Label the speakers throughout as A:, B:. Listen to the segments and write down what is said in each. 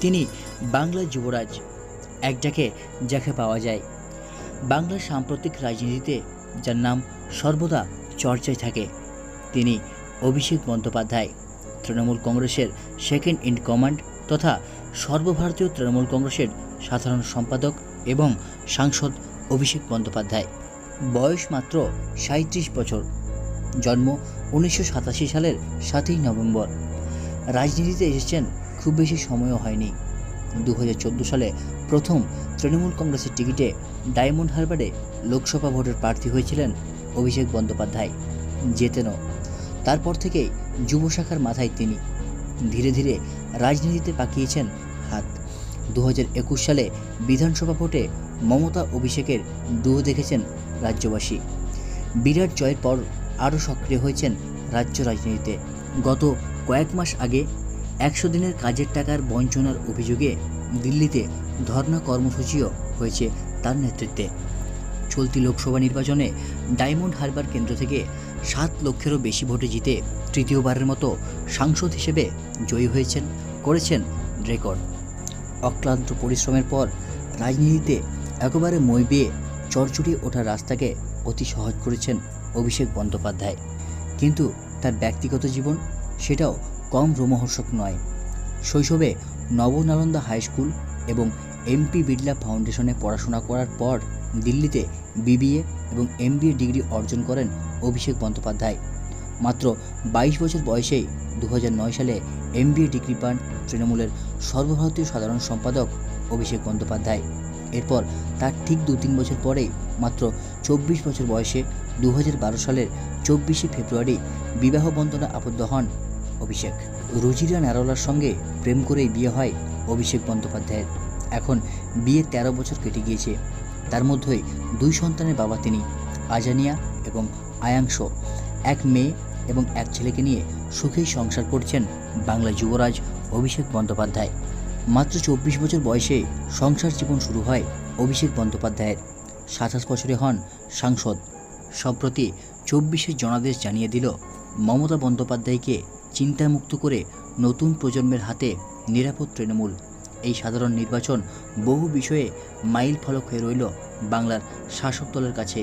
A: তিনি বাংলার যুবরাজ, এক ডাকে যাকে পাওয়া যায়। বাংলার সাম্প্রতিক রাজনীতিতে, যার নাম সর্বদা চর্চায় থাকে, তিনি অভিষেক বন্দ্যোপাধ্যায়, তৃণমূল কংগ্রেসের সেকেন্ড ইন কমান্ড তথা সর্বভারতীয় তৃণমূল কংগ্রেসের সাধারণ সম্পাদক এবং সাংসদ অভিষেক বন্দ্যোপাধ্যায়। বয়স মাত্র সাঁত্রিশ বছর। জন্ম উনিশশো সাতাশি সালের সাতই নভেম্বর। রাজনীতিতে এসেছেন খুব বেশি সময়ও হয়নি। দু হাজার চোদ্দ সালে প্রথম তৃণমূল কংগ্রেসের টিকিটে ডায়মন্ড হারবারে লোকসভা ভোটের প্রার্থী হয়েছিলেন অভিষেক বন্দ্যোপাধ্যায় জেতেনও তারপর থেকেই যুব শাখার মাথায় তিনি। ধীরে ধীরে রাজনীতিতে পাকিয়েছেন হাত। দু হাজার একুশ সালে বিধানসভা ভোটে মমতা অভিষেকের ডুয়ো দেখেছেন রাজ্যবাসী। বিরাট জয়ের পর আরও সক্রিয় হয়েছেন রাজ্য রাজনীতিতে। গত কয়েক মাস আগে একশো দিনের কাজের টাকার বঞ্চনার অভিযোগে দিল্লিতে ধর্ণা কর্মসূচিও হয়েছে তার নেতৃত্বে। চলতি লোকসভা নির্বাচনে ডায়মন্ড হারবার কেন্দ্র থেকে সাত লক্ষেরও বেশি ভোটে জিতে তৃতীয়বারের মতো সাংসদ হিসেবে জয়ী হয়েছেন, করেছেন রেকর্ড অক্লান্ত পরিশ্রমের পর রাজনীতিতে একেবারে মই বেয়ে চড়চড়িয়ে ওঠার রাস্তাকে অতি সহজ করেছেন অভিষেক বন্দ্যোপাধ্যায়। কিন্তু তার ব্যক্তিগত জীবন সেটাও কম রোমহর্ষক নয়। শৈশবে নবনালন্দা হাই স্কুল এবং এমপি বিড়লা ফাউন্ডেশনে পড়াশোনা করার পর দিল্লিতে বিবিএ এবং এমবিএ ডিগ্রি অর্জন করেন অভিষেক বন্দ্যোপাধ্যায়। মাত্র বাইশ বছর বয়সেই দু হাজার নয় সালে এমবিএ ডিগ্রি পান তৃণমূলের সর্বভারতীয় সাধারণ সম্পাদক অভিষেক বন্দ্যোপাধ্যায়। এরপর তার ঠিক দু তিন বছর পরেই মাত্র চব্বিশ বছর বয়সে দু হাজার বারো সালের চব্বিশে ফেব্রুয়ারি বিবাহ বন্ধনে আবদ্ধ হন। অভিষেক। রুজিরা নারোলার সঙ্গে প্রেম করেই বিয়ে হয় অভিষেক বন্দ্যোপাধ্যায়ের। এখন বিয়ে তেরো বছর কেটে গিয়েছে। তার মধ্যেই দুই সন্তানের বাবা তিনি, আজানিয়া এবং আয়াংশ। এক মেয়ে এবং এক ছেলেকে নিয়ে সুখেই সংসার করছেন বাংলা যুবরাজ অভিষেক বন্দ্যোপাধ্যায়। মাত্র চব্বিশ বছর বয়সে সংসার জীবন শুরু হয় অভিষেক বন্দ্যোপাধ্যায়ের। সাতাশ বছরে হন সাংসদ। সম্প্রতি চব্বিশে জনাদেশ জানিয়ে দিল মমতা বন্দ্যোপাধ্যায়কে চিন্তামুক্ত করে নতুন প্রজন্মের হাতে নিরাপদ তৃণমূল। এই সাধারণ নির্বাচন বহু বিষয়ে মাইল ফলক হয়ে রইল বাংলার শাসক দলের কাছে।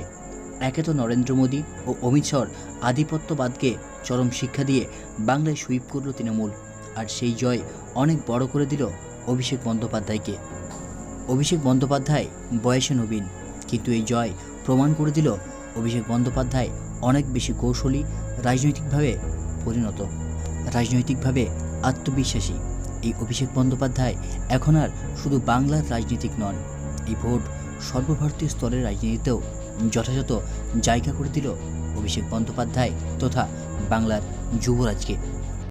A: একে তো নরেন্দ্র মোদী ও অমিত শাহর আধিপত্যবাদকে চরম শিক্ষা দিয়ে বাংলায় সুইপ করল তৃণমূল। আর সেই জয় অনেক বড় করে দিল অভিষেক বন্দ্যোপাধ্যায়কে। অভিষেক বন্দ্যোপাধ্যায় বয়সে নবীন, কিন্তু এই জয় প্রমাণ করে দিল অভিষেক বন্দ্যোপাধ্যায় অনেক বেশি কৌশলী, রাজনৈতিকভাবে পরিণত। রাজনৈতিকভাবে আত্মবিশ্বাসী। এই অভিষেক বন্দ্যোপাধ্যায় এখন আর শুধু বাংলার রাজনীতিক নন, এই ভোট সর্বভারতীয় স্তরের রাজনীতিতেও যথাযথ জায়গা করে দিল অভিষেক বন্দ্যোপাধ্যায় তথা বাংলার যুবরাজকে।